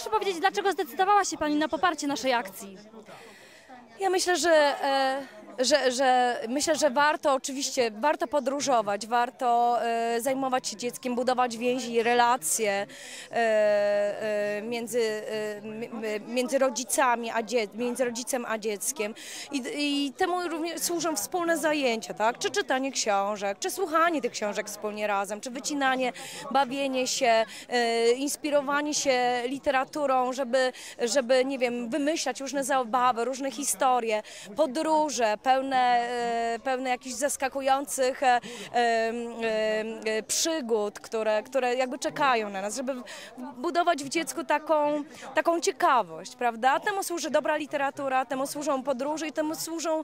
proszę powiedzieć, dlaczego zdecydowała się Pani na poparcie naszej akcji? Ja myślę, że, e, że, że myślę, że warto oczywiście, warto podróżować, warto e, zajmować się dzieckiem, budować więzi, relacje e, e, między, między rodzicami, a dzie, między rodzicem a dzieckiem. I, I temu również służą wspólne zajęcia, tak? Czy czytanie książek, czy słuchanie tych książek wspólnie razem, czy wycinanie, bawienie się, inspirowanie się literaturą, żeby, żeby, nie wiem, wymyślać różne zabawy, różne historie, podróże pełne, e, pełne jakichś zaskakujących e, e, przygód, które, które jakby czekają na nas, żeby budować w dziecku taką, taką ciekawość, prawda? Temu służy dobra literatura, temu służą podróże i temu służą,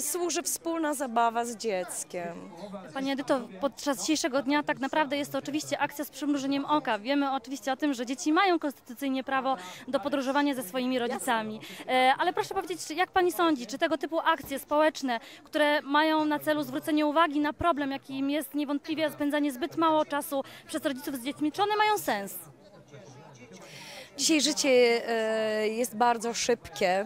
służy wspólna zabawa z dzieckiem. Pani Edyto, podczas dzisiejszego dnia tak naprawdę jest to oczywiście akcja z przymrużeniem oka. Wiemy oczywiście o tym, że dzieci mają konstytucyjnie prawo do podróżowania ze swoimi rodzicami. Ale proszę powiedzieć, jak Pani sądzi, czy tego typu akcje społeczne, które mają na celu zwrócenie uwagi na problem, jakim jest niewątpliwie spędzanie zbyt mało czasu przez rodziców z dziećmi, czy one mają sens? Dzisiaj życie e, jest bardzo szybkie e,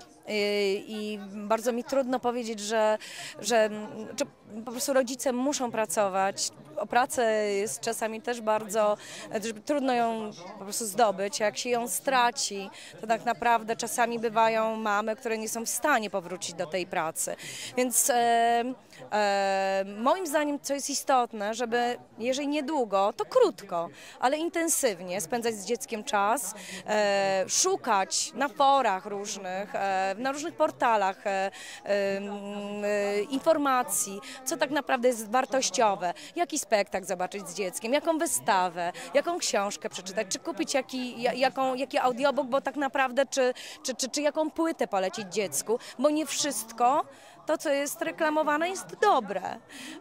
i bardzo mi trudno powiedzieć, że, że, że po prostu rodzice muszą pracować. O pracę jest czasami też bardzo że trudno ją po prostu zdobyć. Jak się ją straci, to tak naprawdę czasami bywają mamy, które nie są w stanie powrócić do tej pracy. Więc e, e, moim zdaniem, co jest istotne, żeby jeżeli niedługo, to krótko, ale intensywnie spędzać z dzieckiem czas, e, szukać na forach różnych, e, na różnych portalach e, e, e, informacji, co tak naprawdę jest wartościowe, jaki spektakl zobaczyć z dzieckiem, jaką wystawę, jaką książkę przeczytać, czy kupić jaki, ja- jaką, jaki audiobook, bo tak naprawdę, czy, czy, czy, czy jaką płytę polecić dziecku, bo nie wszystko to, co jest reklamowane, jest dobre.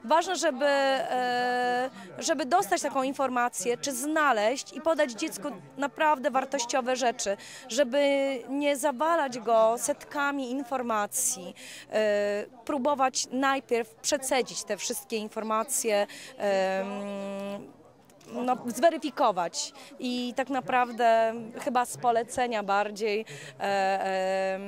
Ważne, żeby, e, żeby dostać taką informację, czy znaleźć i podać dziecku naprawdę wartościowe rzeczy, żeby nie zawalać go setkami informacji, e, próbować najpierw przecedzić te wszystkie informacje. no, zweryfikować i tak naprawdę chyba z polecenia bardziej e,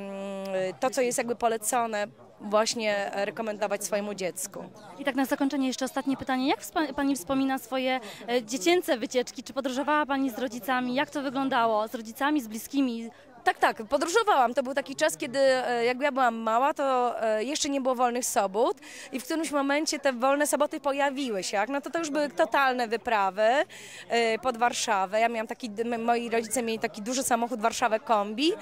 to, co jest jakby polecone, właśnie rekomendować swojemu dziecku. I tak na zakończenie jeszcze ostatnie pytanie. Jak Pani wspomina swoje e, dziecięce wycieczki? Czy podróżowała Pani z rodzicami? Jak to wyglądało? Z rodzicami, z bliskimi? Tak, tak, podróżowałam. To był taki czas, kiedy e, jak ja byłam mała, to e, jeszcze nie było wolnych sobot i w którymś momencie te wolne soboty pojawiły się. Jak? No to to już były totalne wyprawy e, pod Warszawę. Ja miałam taki, moi rodzice mieli taki duży samochód Warszawę Kombi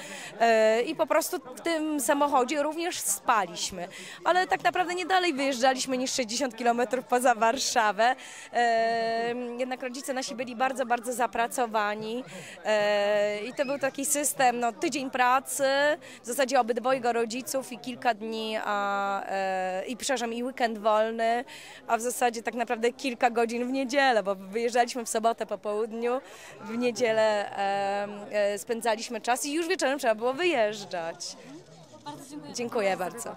i po prostu w tym samochodzie również spaliśmy. Ale tak naprawdę nie dalej wyjeżdżaliśmy niż 60 km poza Warszawę. Jednak rodzice nasi byli bardzo, bardzo zapracowani i to był taki system, no tydzień pracy, w zasadzie obydwojga rodziców i kilka dni, a, e, i przepraszam, i weekend wolny, a w zasadzie tak naprawdę kilka godzin w niedzielę, bo wyjeżdżaliśmy w sobotę po południu, w niedzielę e, spędzaliśmy czas i już wieczorem trzeba było wyjeżdżać. Dziękuję bardzo.